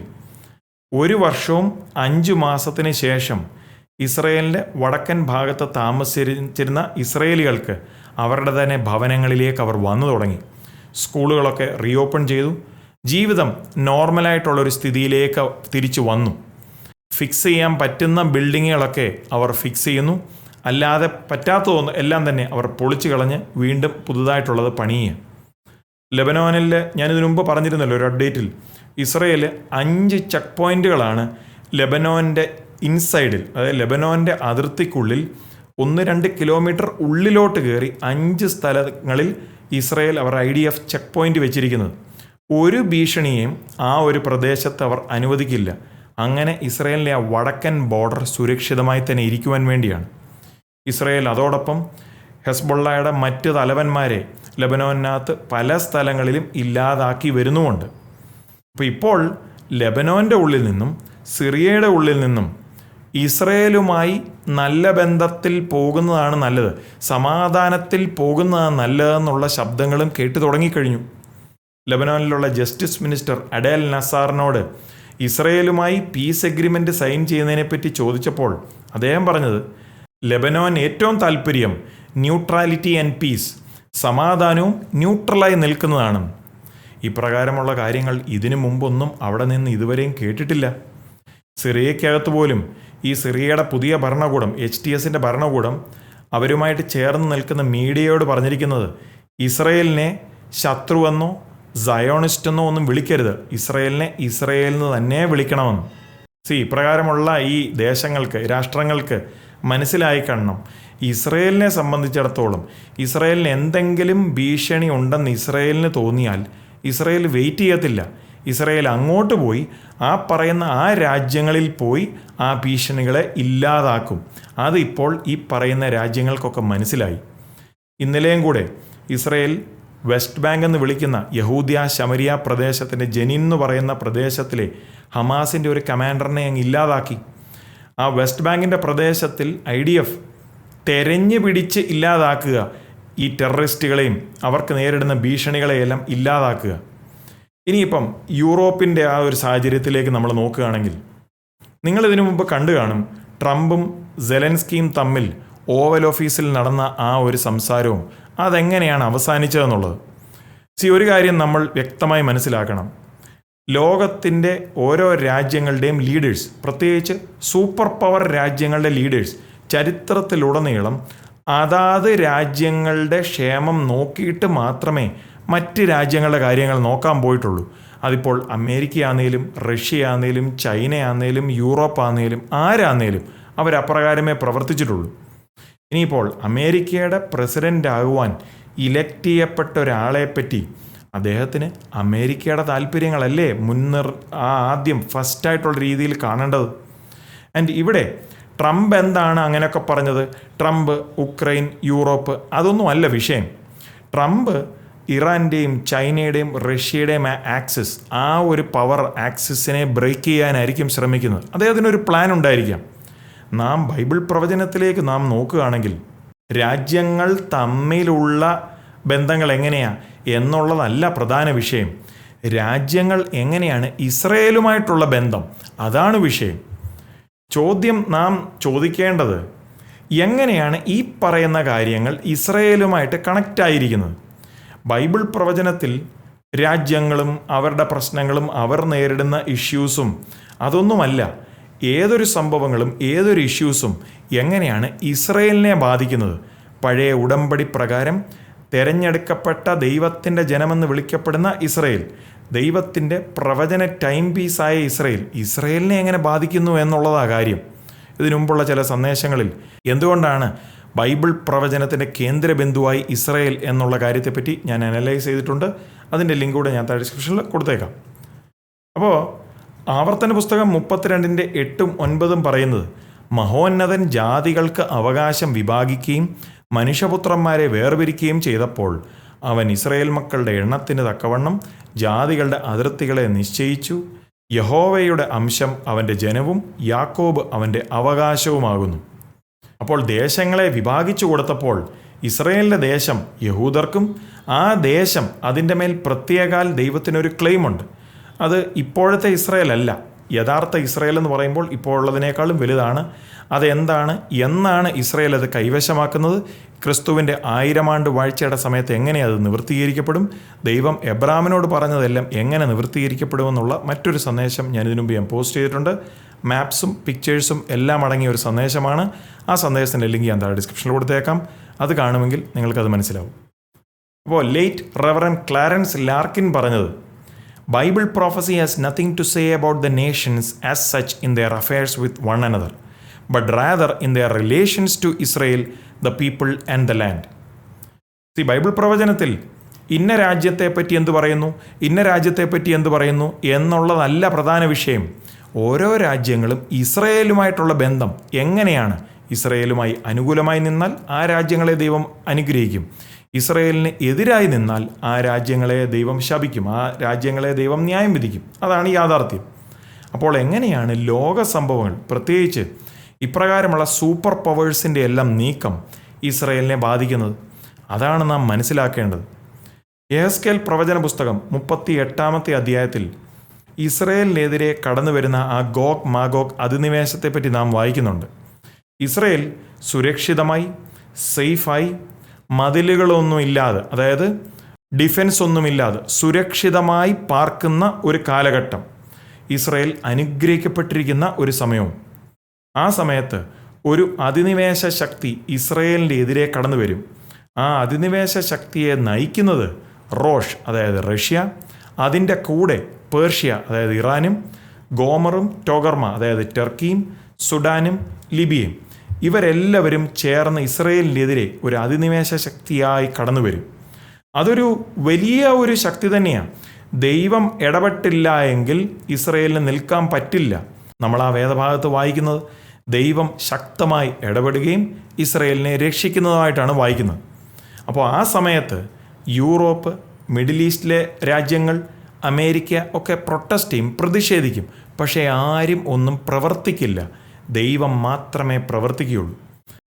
ഒരു വർഷവും അഞ്ച് മാസത്തിന് ശേഷം ഇസ്രയേലിന്റെ വടക്കൻ ഭാഗത്ത് താമസിച്ചിരുന്ന ഇസ്രയേലികൾക്ക് അവരുടെ തന്നെ ഭവനങ്ങളിലേക്ക് അവർ വന്നു തുടങ്ങി. സ്കൂളുകളൊക്കെ റീഓപ്പൺ ചെയ്തു. ജീവിതം നോർമലായിട്ടുള്ളൊരു സ്ഥിതിയിലേക്ക് തിരിച്ചു വന്നു. ഫിക്സ് ചെയ്യാൻ പറ്റുന്ന ബിൽഡിങ്ങുകളൊക്കെ അവർ ഫിക്സ് ചെയ്യുന്നു. അല്ലാതെ പറ്റാത്തതൊന്നും എല്ലാം തന്നെ അവർ പൊളിച്ചു കളഞ്ഞ് വീണ്ടും പുതുതായിട്ടുള്ളത് പണിയുക ലെബനോനിൽ ഞാനിതിനു മുമ്പ് പറഞ്ഞിരുന്നല്ലോ ഒരു അപ്ഡേറ്റിൽ ഇസ്രയേൽ അഞ്ച് ചെക്ക് പോയിന്റുകളാണ് ലെബനോന്റെ ഇൻസൈഡിൽ അതായത് ലെബനോന്റെ അതിർത്തിക്കുള്ളിൽ ഒന്ന് രണ്ട് കിലോമീറ്റർ ഉള്ളിലോട്ട് കയറി അഞ്ച് സ്ഥലങ്ങളിൽ Israel our I D F check point വെച്ചിരിക്കുന്നത്. ഒരു ഭീഷണിയെയും ആ ഒരു പ്രദേശത്ത് അവർ അനുവദിക്കില്ല. അങ്ങനെ ഇസ്രയേലിന്റെ ആ വടക്കൻ ബോർഡർ സുരക്ഷിതമായി തന്നെ ഇരിക്കുവാൻ വേണ്ടിയാണ്. ഇസ്രയേൽ അതോടൊപ്പം ഹെസ്ബൊള്ളയുടെ മറ്റ് തലവന്മാരെ ലെബനോനകത്ത് പല സ്ഥലങ്ങളിലും ഇല്ലാതാക്കി വരുന്നുമുണ്ട്. അപ്പോൾ ഇപ്പോൾ ലെബനോന്റെ ഉള്ളിൽ നിന്നും സിറിയയുടെ ഉള്ളിൽ നിന്നും ഇസ്രയേലുമായി നല്ല ബന്ധത്തിൽ പോകുന്നതാണ് നല്ലത്. സമാധാനത്തിൽ പോകുന്നതാണ് നല്ലതെന്നുള്ള ശബ്ദങ്ങളും കേട്ടു തുടങ്ങിക്കഴിഞ്ഞു. ലബനോനിലുള്ള ജസ്റ്റിസ് മിനിസ്റ്റർ അഡേൽ നസാറിനോട് ഇസ്രയേലുമായി പീസ് എഗ്രിമെന്റ് സൈൻ ചെയ്യുന്നതിനെപ്പറ്റി ചോദിച്ചപ്പോൾ അദ്ദേഹം പറഞ്ഞത് ലബനോൻ ഏറ്റവും താല്പര്യം ന്യൂട്രാലിറ്റി ആൻഡ് പീസ് സമാധാനവും ന്യൂട്രലായി നിൽക്കുന്നതാണ്. ഇപ്രകാരമുള്ള കാര്യങ്ങൾ ഇതിനു മുമ്പൊന്നും അവിടെ നിന്ന് ഇതുവരെയും കേട്ടിട്ടില്ല. സിറിയക്കകത്ത് പോലും ഈ സിറിയയുടെ പുതിയ ഭരണകൂടം എച്ച് ടി എസിന്റെ ഭരണകൂടം അവരുമായിട്ട് ചേർന്ന് നിൽക്കുന്ന മീഡിയയോട് പറഞ്ഞിരിക്കുന്നത് ഇസ്രയേലിനെ ശത്രുവെന്നോ സയോണിസ്റ്റ് എന്നോ ഒന്നും വിളിക്കരുത്. ഇസ്രയേലിനെ ഇസ്രയേലിൽ നിന്ന് തന്നെ വിളിക്കണമെന്ന് സി ഇപ്രകാരമുള്ള ഈ ദേശങ്ങൾക്ക് രാഷ്ട്രങ്ങൾക്ക് മനസ്സിലായി കാണണം. ഇസ്രയേലിനെ സംബന്ധിച്ചിടത്തോളം ഇസ്രയേലിന് എന്തെങ്കിലും ഭീഷണി ഉണ്ടെന്ന് ഇസ്രയേലിന് തോന്നിയാൽ ഇസ്രയേൽ വെയിറ്റ് ചെയ്യത്തില്ല. ഇസ്രയേൽ അങ്ങോട്ട് പോയി ആ പറയുന്ന ആ രാജ്യങ്ങളിൽ പോയി ആ ഭീഷണികളെ ഇല്ലാതാക്കും. അത് ഇപ്പോൾ ഈ പറയുന്ന രാജ്യങ്ങൾക്കൊക്കെ മനസ്സിലായി. ഇന്നലെയും കൂടെ ഇസ്രയേൽ വെസ്റ്റ് ബാങ്ക് എന്ന് വിളിക്കുന്ന യഹൂദിയ ശമരിയ പ്രദേശത്തിന്റെ ജനിൻ എന്ന് പറയുന്ന പ്രദേശത്തിലെ ഹമാസിന്റെ ഒരു കമാൻഡറിനെ അങ്ങ് ഇല്ലാതാക്കി. ആ വെസ്റ്റ് ബാങ്കിന്റെ പ്രദേശത്തിൽ ഐ ഡി എഫ് തെരഞ്ഞു പിടിച്ച് ഇല്ലാതാക്കുക. ഈ ടെററിസ്റ്റുകളെയും അവർക്ക് നേരിടുന്ന ഭീഷണികളെയെല്ലാം ഇല്ലാതാക്കുക. ഇനിയിപ്പം യൂറോപ്പിന്റെ ആ ഒരു സാഹചര്യത്തിലേക്ക് നമ്മൾ നോക്കുകയാണെങ്കിൽ നിങ്ങൾ ഇതിനു മുമ്പ് കണ്ടു കാണും ട്രംപും സെലൻസ്കിയും തമ്മിൽ ഓവൽ ഓഫീസിൽ നടന്ന ആ ഒരു സംസാരവും അതെങ്ങനെയാണ് അവസാനിച്ചതെന്നുള്ളത്. സി ഒരു കാര്യം നമ്മൾ വ്യക്തമായി മനസ്സിലാക്കണം. ലോകത്തിന്റെ ഓരോ രാജ്യങ്ങളുടെയും ലീഡേഴ്സ് പ്രത്യേകിച്ച് സൂപ്പർ പവർ രാജ്യങ്ങളുടെ ലീഡേഴ്സ് ചരിത്രത്തിലുടനീളം അതാത് രാജ്യങ്ങളുടെ ക്ഷേമം നോക്കിയിട്ട് മാത്രമേ മറ്റ് രാജ്യങ്ങളുടെ കാര്യങ്ങൾ നോക്കാൻ പോയിട്ടുള്ളൂ. അതിപ്പോൾ അമേരിക്ക ആണെങ്കിലും റഷ്യ ആണെങ്കിലും ചൈന ആണെങ്കിലും യൂറോപ്പ് ആണെങ്കിലും ആരാന്നേലും അവരപ്രകാരമേ പ്രവർത്തിച്ചിട്ടുള്ളൂ. ഇനിയിപ്പോൾ അമേരിക്കയുടെ പ്രസിഡന്റ് ആകുവാൻ ഇലക്ട് ചെയ്യപ്പെട്ട ഒരാളെപ്പറ്റി അദ്ദേഹത്തിന് അമേരിക്കയുടെ താല്പര്യങ്ങളല്ലേ മുൻനിർ ആദ്യം ഫസ്റ്റായിട്ടുള്ള രീതിയിൽ കാണേണ്ടത്? ആൻഡ് ഇവിടെ ട്രംപ് എന്താണ് അങ്ങനെയൊക്കെ പറഞ്ഞത്? ട്രംപ് ഉക്രൈൻ യൂറോപ്പ് അതൊന്നും അല്ല വിഷയം. ട്രംപ് ഇറാന്റെയും ചൈനയുടെയും റഷ്യയുടെയും ആക്സിസ് ആ ഒരു പവർ ആക്സിസിനെ ബ്രേക്ക് ചെയ്യാനായിരിക്കും ശ്രമിക്കുന്നത്. അദ്ദേഹത്തിനൊരു പ്ലാൻ ഉണ്ടായിരിക്കാം. നാം ബൈബിൾ പ്രവചനത്തിലേക്ക് നാം നോക്കുകയാണെങ്കിൽ രാജ്യങ്ങൾ തമ്മിലുള്ള ബന്ധങ്ങൾ എങ്ങനെയാണ് എന്നുള്ളതല്ല പ്രധാന വിഷയം. രാജ്യങ്ങൾ എങ്ങനെയാണ് ഇസ്രയേലുമായിട്ടുള്ള ബന്ധം? അതാണ് വിഷയം. ചോദ്യം നാം ചോദിക്കേണ്ടത് എങ്ങനെയാണ് ഈ പറയുന്ന കാര്യങ്ങൾ ഇസ്രയേലുമായിട്ട് കണക്റ്റ് ആയിരിക്കുന്നത്? ബൈബിൾ പ്രവചനത്തിൽ രാജ്യങ്ങളും അവരുടെ പ്രശ്നങ്ങളും അവർ നേരിടുന്ന ഇഷ്യൂസും അതൊന്നുമല്ല. ഏതൊരു സംഭവങ്ങളും ഏതൊരു ഇഷ്യൂസും എങ്ങനെയാണ് ഇസ്രയേലിനെ ബാധിക്കുന്നത്? പഴയ ഉടമ്പടി പ്രകാരം തിരഞ്ഞെടുക്കപ്പെട്ട ദൈവത്തിന്റെ ജനമെന്ന് വിളിക്കപ്പെടുന്ന ഇസ്രയേൽ. ദൈവത്തിന്റെ പ്രവചന ടൈം പീസായ ഇസ്രയേൽ ഇസ്രയേലിനെ എങ്ങനെ ബാധിക്കുന്നു എന്നുള്ളതാ കാര്യം. ഇതിനുമുമ്പുള്ള ചില സന്ദേശങ്ങളിൽ എന്തുകൊണ്ടാണ് ബൈബിൾ പ്രവചനത്തിന്റെ കേന്ദ്ര ബിന്ദുവായി ഇസ്രയേൽ എന്നുള്ള കാര്യത്തെപ്പറ്റി ഞാൻ അനലൈസ് ചെയ്തിട്ടുണ്ട്. അതിന്റെ ലിങ്ക് കൂടെ ഞാൻ താഴെ ഡിസ്ക്രിപ്ഷനിൽ കൊടുത്തേക്കാം. അപ്പോൾ ആവർത്തന പുസ്തകം മുപ്പത്തിരണ്ടിന്റെ എട്ടും ഒൻപതും പറയുന്നത് മഹോന്നതൻ ജാതികൾക്ക് അവകാശം വിഭാഗിക്കുകയും മനുഷ്യപുത്രന്മാരെ വേർപിരിക്കുകയും ചെയ്തപ്പോൾ അവൻ ഇസ്രയേൽ മക്കളുടെ എണ്ണത്തിന് തക്കവണ്ണം ജാതികളുടെ അതിർത്തികളെ നിശ്ചയിച്ചു. യഹോവയുടെ അംശം അവന്റെ ജനവും യാക്കോബ് അവന്റെ അവകാശവുമാകുന്നു. അപ്പോൾ ദേശങ്ങളെ വിഭാഗിച്ചു കൊടുത്തപ്പോൾ ഇസ്രയേലിന്റെ ദേശം യഹൂദർക്കും ആ ദേശം അതിന്റെ മേൽ പ്രത്യേകാൽ ദൈവത്തിനൊരു ക്ലെയിമുണ്ട്. അത് ഇപ്പോഴത്തെ ഇസ്രയേൽ അല്ല യഥാർത്ഥ ഇസ്രയേൽ എന്ന് പറയുമ്പോൾ ഇപ്പോൾ ഉള്ളതിനേക്കാളും വലുതാണ്. അതെന്താണ്? എന്നാണ് ഇസ്രയേൽ അത് കൈവശമാക്കുന്നത്? ക്രിസ്തുവിന്റെ ആയിരം ആണ്ട് വാഴ്ചയുടെ സമയത്ത് എങ്ങനെ അത് നിവൃത്തീകരിക്കപ്പെടും? ദൈവം എബ്രാമിനോട് പറഞ്ഞതെല്ലാം എങ്ങനെ നിവൃത്തീകരിക്കപ്പെടുമെന്നുള്ള മറ്റൊരു സന്ദേശം ഞാൻ ഇതിനു മുമ്പ് ഞാൻ പോസ്റ്റ് ചെയ്തിട്ടുണ്ട്. മാപ്സും പിക്ചേഴ്സും എല്ലാം അടങ്ങിയ ഒരു സന്ദേശമാണ്. ആ സന്ദേശത്തിന്റെ ലിങ്ക് ഞാൻ താഴെ ഡിസ്ക്രിപ്ഷനിൽ കൊടുത്തേക്കാം. അത് കാണുമെങ്കിൽ നിങ്ങൾക്കത് മനസ്സിലാവും. അപ്പോൾ ലേറ്റ് റെവറൻ ക്ലാരൻസ് ലാർക്കിൻ പറഞ്ഞത് Bible prophecy has nothing to say about the nations as such in their affairs with one another but rather in their relations to Israel the people and the land C Bible പ്രവചനത്തിൽ ഇന്ന രാജ്യത്തെ പറ്റി എന്ത് പറയുന്നു ഇന്ന രാജ്യത്തെ പറ്റി എന്ത് പറയുന്നു എന്നുള്ളതല്ല പ്രധാന വിഷയം. ഓരോ രാജ്യങ്ങളും ഇസ്രയേലുമായിട്ടുള്ള ബന്ധം എങ്ങനെയാണ്? ഇസ്രയേലുമായി അനുകൂലമായി നിന്നാൽ ആ രാജ്യങ്ങളെ ദൈവം അനുഗ്രഹിക്കും. ഇസ്രയേലിന് എതിരായി നിന്നാൽ ആ രാജ്യങ്ങളെ ദൈവം ശപിക്കും ആ രാജ്യങ്ങളെ ദൈവം ന്യായം വിധിക്കും. അതാണ് യാഥാർത്ഥ്യം. അപ്പോൾ എങ്ങനെയാണ് ലോക സംഭവങ്ങൾ? പ്രത്യേകിച്ച് ഇപ്രകാരമുള്ള സൂപ്പർ പവേഴ്സിന്റെ എല്ലാം നീക്കം ഇസ്രയേലിനെ ബാധിക്കുന്നത്. അതാണ് നാം മനസ്സിലാക്കേണ്ടത്. എഹസ്കേൽ പ്രവചന പുസ്തകം മുപ്പത്തി എട്ടാമത്തെ അധ്യായത്തിൽ ഇസ്രയേലിനെതിരെ കടന്നു വരുന്ന ആ ഗോഗ് മാഗോഗ് അധിനിവേശത്തെപ്പറ്റി നാം വായിക്കുന്നുണ്ട്. ഇസ്രയേൽ സുരക്ഷിതമായി സേഫായി മതിലുകളൊന്നുമില്ലാതെ അതായത് ഡിഫൻസ് ഒന്നുമില്ലാതെ സുരക്ഷിതമായി പാർക്കുന്ന ഒരു കാലഘട്ടം. ഇസ്രയേൽ അനുഗ്രഹിക്കപ്പെട്ടിരിക്കുന്ന ഒരു സമയവും. ആ സമയത്ത് ഒരു അധിനിവേശ ശക്തി ഇസ്രയേലിന്റെ എതിരെ കടന്നു വരും ആ അധിനിവേശ ശക്തിയെ നയിക്കുന്നത് റോഷ് അതായത് റഷ്യ. അതിന്റെ കൂടെ പേർഷ്യ അതായത് ഇറാനും. ഗോമറും ടോഗർമ അതായത് ടർക്കിയും സുഡാനും ലിബിയയും. ഇവരെല്ലാവരും ചേർന്ന് ഇസ്രയേലിനെതിരെ ഒരു അധിനിവേശ ശക്തിയായി കടന്നു വരും അതൊരു വലിയ ഒരു ശക്തി തന്നെയാണ് ദൈവം ഇടപെട്ടില്ല എങ്കിൽ ഇസ്രയേലിന് നിൽക്കാൻ പറ്റില്ല. നമ്മൾ ആ വേദഭാഗത്ത് വായിക്കുന്നത് ദൈവം ശക്തമായി ഇടപെടുകയും ഇസ്രയേലിനെ രക്ഷിക്കുന്നതായിട്ടാണ് വായിക്കുന്നത്. അപ്പോൾ ആ സമയത്ത് യൂറോപ്പ് മിഡിൽ ഈസ്റ്റിലെ രാജ്യങ്ങൾ അമേരിക്ക ഒക്കെ പ്രൊട്ടസ്റ്റ് ചെയ്യും പ്രതിഷേധിക്കും. പക്ഷേ ആരും ഒന്നും പ്രവർത്തിക്കില്ല. ദൈവം മാത്രമേ പ്രവർത്തിക്കുകയുള്ളൂ.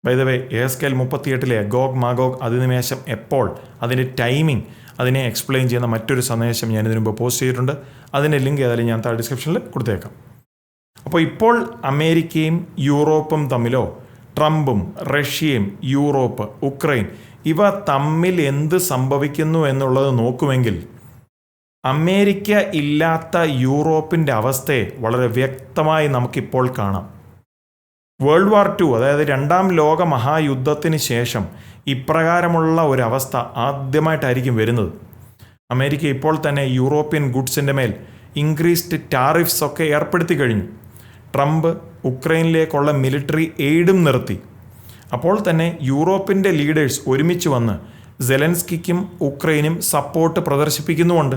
വൈദവേ എസ്കേൽ മുപ്പത്തിയെട്ടിലെ ഗോഗ് മാഗോഗ് അധിനിവേശം എപ്പോൾ അതിന്റെ ടൈമിംഗ് അതിനെ എക്സ്പ്ലെയിൻ ചെയ്യുന്ന മറ്റൊരു സന്ദേശം ഞാൻ ഇതിനു മുമ്പ് പോസ്റ്റ് ചെയ്തിട്ടുണ്ട്. അതിന്റെ ലിങ്ക് ഏതായാലും ഞാൻ താഴെ ഡിസ്ക്രിപ്ഷനിൽ കൊടുത്തേക്കാം. അപ്പോൾ ഇപ്പോൾ അമേരിക്കയും യൂറോപ്പും തമ്മിലോ ട്രംപും റഷ്യയും യൂറോപ്പ് ഉക്രൈൻ ഇവ തമ്മിൽ എന്ത് സംഭവിക്കുന്നു എന്നുള്ളത് നോക്കുമെങ്കിൽ അമേരിക്ക ഇല്ലാത്ത യൂറോപ്പിന്റെ അവസ്ഥയെ വളരെ വ്യക്തമായി നമുക്കിപ്പോൾ കാണാം. വേൾഡ് വാർ ടു അതായത് രണ്ടാം ലോക മഹായുദ്ധത്തിന് ശേഷം ഇപ്രകാരമുള്ള ഒരവസ്ഥ ആദ്യമായിട്ടായിരിക്കും വരുന്നത്. അമേരിക്ക ഇപ്പോൾ തന്നെ യൂറോപ്യൻ ഗുഡ്സിന്റെ മേൽ ഇൻക്രീസ്ഡ് ടാറിഫ്സ് ഒക്കെ ഏർപ്പെടുത്തി കഴിഞ്ഞു. ട്രംപ് ഉക്രൈനിലേക്കുള്ള മിലിറ്ററി എയ്ഡും നിർത്തി. അപ്പോൾ തന്നെ യൂറോപ്പിന്റെ ലീഡേഴ്സ് ഒരുമിച്ച് വന്ന് സെലൻസ്കിക്കും ഉക്രൈനും സപ്പോർട്ട് പ്രദർശിപ്പിക്കുന്നുമുണ്ട്.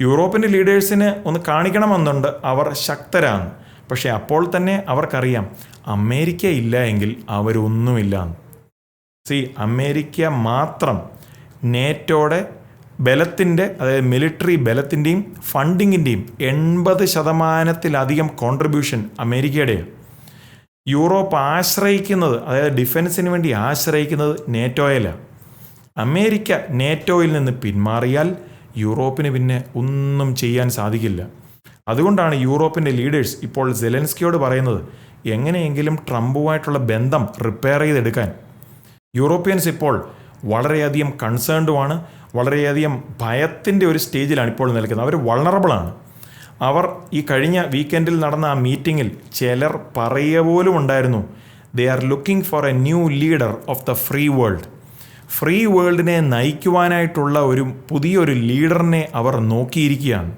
യൂറോപ്പിന്റെ ലീഡേഴ്സിന് ഒന്ന് കാണിക്കണമെന്നുണ്ട്. അവർ ശക്തരാണ്. പക്ഷേ അപ്പോൾ തന്നെ അവർക്കറിയാം അമേരിക്ക ഇല്ല എങ്കിൽ അവരൊന്നുമില്ല. സി അമേരിക്ക മാത്രം നേറ്റോടെ ബലത്തിന്റെ അതായത് മിലിറ്ററി ബലത്തിന്റെയും ഫണ്ടിങ്ങിന്റെയും എൺപത് ശതമാനത്തിലധികം കോൺട്രിബ്യൂഷൻ അമേരിക്കയുടെയാണ് യൂറോപ്പ് ആശ്രയിക്കുന്നത് അതായത് ഡിഫൻസിന് വേണ്ടി ആശ്രയിക്കുന്നത് നേറ്റോയിലാണ് അമേരിക്ക നേറ്റോയിൽ നിന്ന് പിന്മാറിയാൽ യൂറോപ്പിന് പിന്നെ ഒന്നും ചെയ്യാൻ സാധിക്കില്ല. അതുകൊണ്ടാണ് യൂറോപ്പിന്റെ ലീഡേഴ്സ് ഇപ്പോൾ സെലൻസ്കിയോട് പറയുന്നത് എങ്ങനെയെങ്കിലും ട്രംപുമായിട്ടുള്ള ബന്ധം റിപ്പയർ ചെയ്തെടുക്കാൻ. യൂറോപ്യൻസ് ഇപ്പോൾ വളരെയധികം കൺസേൺഡുമാണ് വളരെയധികം ഭയത്തിന്റെ ഒരു സ്റ്റേജിലാണ് ഇപ്പോൾ നിൽക്കുന്നത്. അവർ വളറബിളാണ് അവർ ഈ കഴിഞ്ഞ വീക്കെൻഡിൽ നടന്ന ആ മീറ്റിങ്ങിൽ ചിലർ പറയുക പോലും ഉണ്ടായിരുന്നു they are looking for a new leader of the free world free വേൾഡിനെ നയിക്കുവാനായിട്ടുള്ള ഒരു പുതിയൊരു ലീഡറിനെ അവർ നോക്കിയിരിക്കുകയാണ്.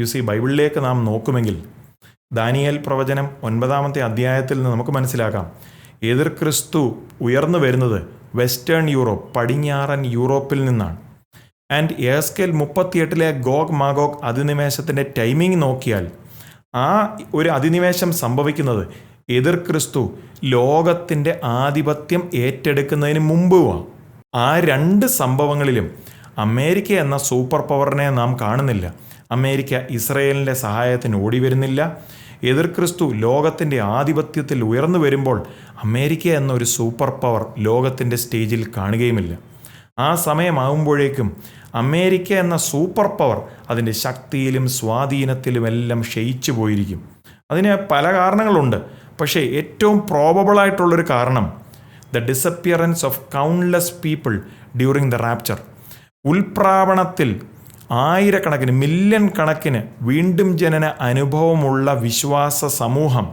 യു സി ബൈബിളിലേക്ക് നാം നോക്കുമെങ്കിൽ ദാനിയേൽ പ്രവചനം ഒൻപതാമത്തെ അധ്യായത്തിൽ നിന്ന് നമുക്ക് മനസ്സിലാക്കാം. എതിർ ക്രിസ്തു ഉയർന്നു വരുന്നത് വെസ്റ്റേൺ യൂറോപ്പ് പടിഞ്ഞാറൻ യൂറോപ്പിൽ നിന്നാണ്. ആൻഡ് എസ്കെൽ മുപ്പത്തിയെട്ടിലെ ഗോഗ് മാഗോഗ് അധിനിവേശത്തിന്റെ ടൈമിംഗ് നോക്കിയാൽ ആ ഒരു അധിനിവേശം സംഭവിക്കുന്നത് എതിർ ക്രിസ്തു ലോകത്തിന്റെ ആധിപത്യം ഏറ്റെടുക്കുന്നതിന് മുമ്പുമാണ് ആ രണ്ട് സംഭവങ്ങളിലും അമേരിക്ക എന്ന സൂപ്പർ പവറിനെ നാം കാണുന്നില്ല. അമേരിക്ക ഇസ്രയേലിന്റെ സഹായത്തിന് ഓടി വരുന്നില്ല എതിർ ക്രിസ്തു ലോകത്തിന്റെ ആധിപത്യത്തിൽ ഉയർന്നു വരുമ്പോൾ അമേരിക്ക എന്നൊരു സൂപ്പർ പവർ ലോകത്തിന്റെ സ്റ്റേജിൽ കാണുകയുമില്ല. ആ സമയമാകുമ്പോഴേക്കും അമേരിക്ക എന്ന സൂപ്പർ പവർ അതിന്റെ ശക്തിയിലും സ്വാധീനത്തിലുമെല്ലാം ക്ഷയിച്ചു പോയിരിക്കും. അതിന് പല കാരണങ്ങളുണ്ട്. പക്ഷേ ഏറ്റവും പ്രോബബിളായിട്ടുള്ളൊരു കാരണം the disappearance of countless people during the rapture ഉൽപ്രാവണത്തിൽ ആയിരക്കണക്കിന് മില്യൺ കണക്കിന് വീണ്ടും ജനന അനുഭവമുള്ള വിശ്വാസ സമൂഹം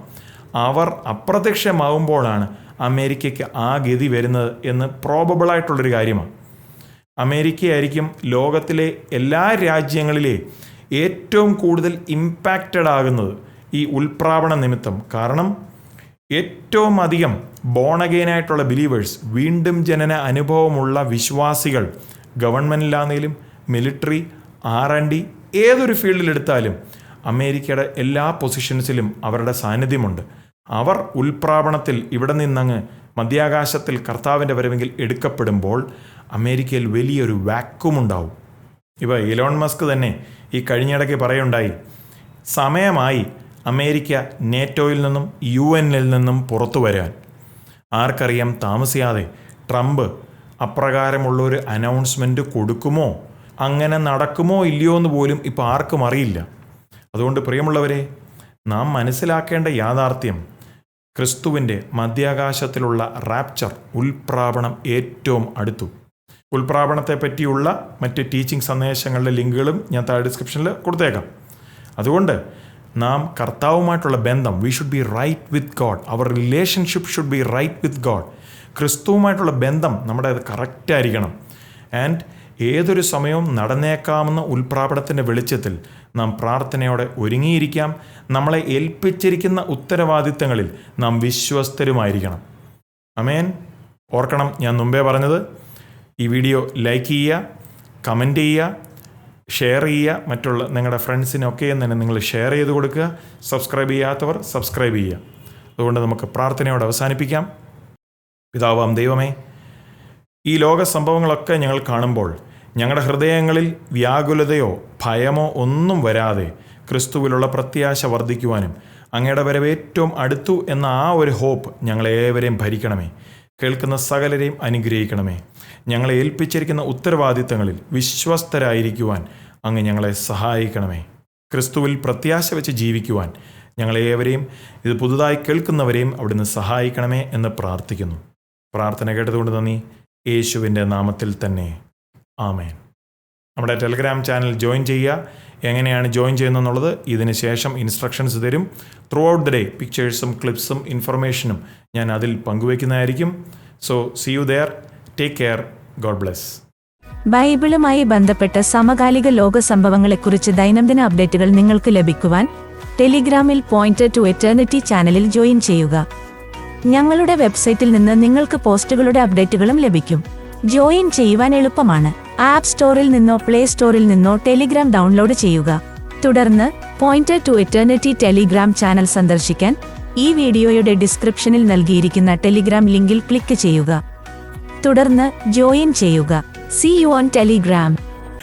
അവർ അപ്രത്യക്ഷമാവുമ്പോഴാണ് അമേരിക്കയ്ക്ക് ആ ഗതി വരുന്നത് എന്ന് പ്രോബബിളായിട്ടുള്ളൊരു കാര്യമാണ്. അമേരിക്കയായിരിക്കും ലോകത്തിലെ എല്ലാ രാജ്യങ്ങളിലെ ഏറ്റവും കൂടുതൽ ഇമ്പാക്റ്റഡ് ആകുന്നത് ഈ ഉൽപ്രാവണ നിമിത്തം. കാരണം ഏറ്റവും അധികം ബോണഗെയിനായിട്ടുള്ള ബിലീവേഴ്സ് വീണ്ടും ജനന അനുഭവമുള്ള വിശ്വാസികൾ ഗവൺമെന്റിലാണെങ്കിലും മിലിറ്ററി ആർ ആൻഡ് ഡി ഏതൊരു ഫീൽഡിലെടുത്താലും അമേരിക്കയുടെ എല്ലാ പൊസിഷൻസിലും അവരുടെ സാന്നിധ്യമുണ്ട്. അവർ ഉൽപ്രാവണത്തിൽ ഇവിടെ നിന്നങ്ങ് മധ്യാകാശത്തിൽ കർത്താവിന്റെ വരവെങ്കിൽ എടുക്കപ്പെടുമ്പോൾ അമേരിക്കയിൽ വലിയൊരു വാക്വം ഉണ്ടാവും. ഇവ ഇലോൺ മസ്ക് തന്നെ ഈ കഴിഞ്ഞിടയ്ക്ക് പറയുണ്ടായി സമയമായി അമേരിക്ക നേറ്റോയിൽ നിന്നും യു എന്നിൽ നിന്നും പുറത്തു വരാൻ. ആർക്കറിയാം താമസിയാതെ ട്രംപ് അപ്രകാരമുള്ളൊരു അനൗൺസ്മെന്റ് കൊടുക്കുമോ? അങ്ങനെ നടക്കുമോ ഇല്ലയോ എന്ന് പോലും ഇപ്പോൾ ആർക്കും അറിയില്ല. അതുകൊണ്ട് പ്രിയമുള്ളവരെ നാം മനസ്സിലാക്കേണ്ട യാഥാർത്ഥ്യം ക്രിസ്തുവിന്റെ മധ്യാകാശത്തിലുള്ള റാപ്ചർ ഉൽപ്രാപണം ഏറ്റവും അടുത്തു. ഉൽപ്രാപണത്തെ പറ്റിയുള്ള മറ്റ് ടീച്ചിങ് സന്ദേശങ്ങളുടെ ലിങ്കുകളും ഞാൻ താഴെ ഡിസ്ക്രിപ്ഷനിൽ കൊടുത്തേക്കാം. അതുകൊണ്ട് നാം കർത്താവുമായിട്ടുള്ള ബന്ധം we should be right with God our relationship should be right with God ക്രിസ്തുവുമായിട്ടുള്ള ബന്ധം നമ്മുടെ അത് ആയിരിക്കണം. ആൻഡ് ഏതൊരു സമയവും നടന്നേക്കാമെന്ന ഉൽപ്രാപണത്തിന്റെ വെളിച്ചത്തിൽ നാം പ്രാർത്ഥനയോടെ ഒരുങ്ങിയിരിക്കാം. നമ്മളെ ഏൽപ്പിച്ചിരിക്കുന്ന ഉത്തരവാദിത്തങ്ങളിൽ നാം വിശ്വസ്തരുമായിരിക്കണം. അമേൻ ഓർക്കണം ഞാൻ മുമ്പേ പറഞ്ഞത് ഈ വീഡിയോ ലൈക്ക് ചെയ്യുക കമന്റ് ചെയ്യുക ഷെയർ ചെയ്യുക മറ്റുള്ള നിങ്ങളുടെ ഫ്രണ്ട്സിനൊക്കെ തന്നെ നിങ്ങൾ ഷെയർ ചെയ്ത് കൊടുക്കുക സബ്സ്ക്രൈബ് ചെയ്യാത്തവർ സബ്സ്ക്രൈബ് ചെയ്യുക. അതുകൊണ്ട് നമുക്ക് പ്രാർത്ഥനയോടെ അവസാനിപ്പിക്കാം. പിതാവാം ദൈവമേ ഈ ലോക സംഭവങ്ങളൊക്കെ ഞങ്ങൾ കാണുമ്പോൾ ഞങ്ങളുടെ ഹൃദയങ്ങളിൽ വ്യാകുലതയോ ഭയമോ ഒന്നും വരാതെ ക്രിസ്തുവിലുള്ള പ്രത്യാശ വർദ്ധിക്കുവാനും അങ്ങയുടെ വരവ് ഏറ്റവും അടുത്തു എന്ന ആ ഒരു ഹോപ്പ് ഞങ്ങളേവരെയും ഭരിക്കണമേ. കേൾക്കുന്ന സകലരെയും അനുഗ്രഹിക്കണമേ. ഞങ്ങളെ ഏൽപ്പിച്ചിരിക്കുന്ന ഉത്തരവാദിത്തങ്ങളിൽ വിശ്വസ്തരായിരിക്കുവാൻ അങ്ങ് ഞങ്ങളെ സഹായിക്കണമേ. ക്രിസ്തുവിൽ പ്രത്യാശ വെച്ച് ജീവിക്കുവാൻ ഞങ്ങളേവരെയും ഇത് പുതുതായി കേൾക്കുന്നവരെയും അവിടുന്ന് സഹായിക്കണമേ എന്ന് പ്രാർത്ഥിക്കുന്നു. പ്രാർത്ഥന കേട്ടതുകൊണ്ട് നന്ദി. യേശുവിന്റെ നാമത്തിൽ തന്നെ. ആമേൻ. നമ്മുടെ ടെലഗ്രാം ചാനൽ ജോയിൻ ചെയ്യുക. എങ്ങനെയാണ് ജോയിൻ ചെയ്യുന്നതെന്നുള്ളത് ഇതിന് ശേഷം ഇൻസ്ട്രക്ഷൻസ് തരും. ത്രൂ ഔട്ട് ദ ഡേ പിക്ചേഴ്സും ക്ലിപ്സും ഇൻഫർമേഷനും ഞാൻ അതിൽ പങ്കുവയ്ക്കുന്നതായിരിക്കും. So see you there take care God bless ബൈബിളുമായി ബന്ധപ്പെട്ട സമകാലിക ലോക സംഭവങ്ങളെക്കുറിച്ച് ദൈനംദിന അപ്ഡേറ്റുകൾ നിങ്ങൾക്ക് ലഭിക്കുവാൻ ടെലിഗ്രാമിൽ പോയിന്റ് ടു എറ്റേണിറ്റി ചാനലിൽ ജോയിൻ ചെയ്യുക. ഞങ്ങളുടെ വെബ്സൈറ്റിൽ നിന്ന് നിങ്ങൾക്ക് പോസ്റ്റുകളുടെ അപ്ഡേറ്റുകളും ലഭിക്കും. ജോയിൻ ചെയ്യുവാൻ എളുപ്പമാണ്. ആപ്പ് സ്റ്റോറിൽ നിന്നോ പ്ലേ സ്റ്റോറിൽ നിന്നോ ടെലിഗ്രാം ഡൗൺലോഡ് ചെയ്യുക. തുടർന്ന് point to eternity Telegram channel സന്ദർശിക്കാൻ ഈ വീഡിയോയുടെ ഡിസ്ക്രിപ്ഷനിൽ നൽകിയിരിക്കുന്ന ടെലിഗ്രാം ലിങ്കിൽ ക്ലിക്ക് ചെയ്യുക. തുടർന്ന് ജോയിൻ ചെയ്യുക. C you on Telegram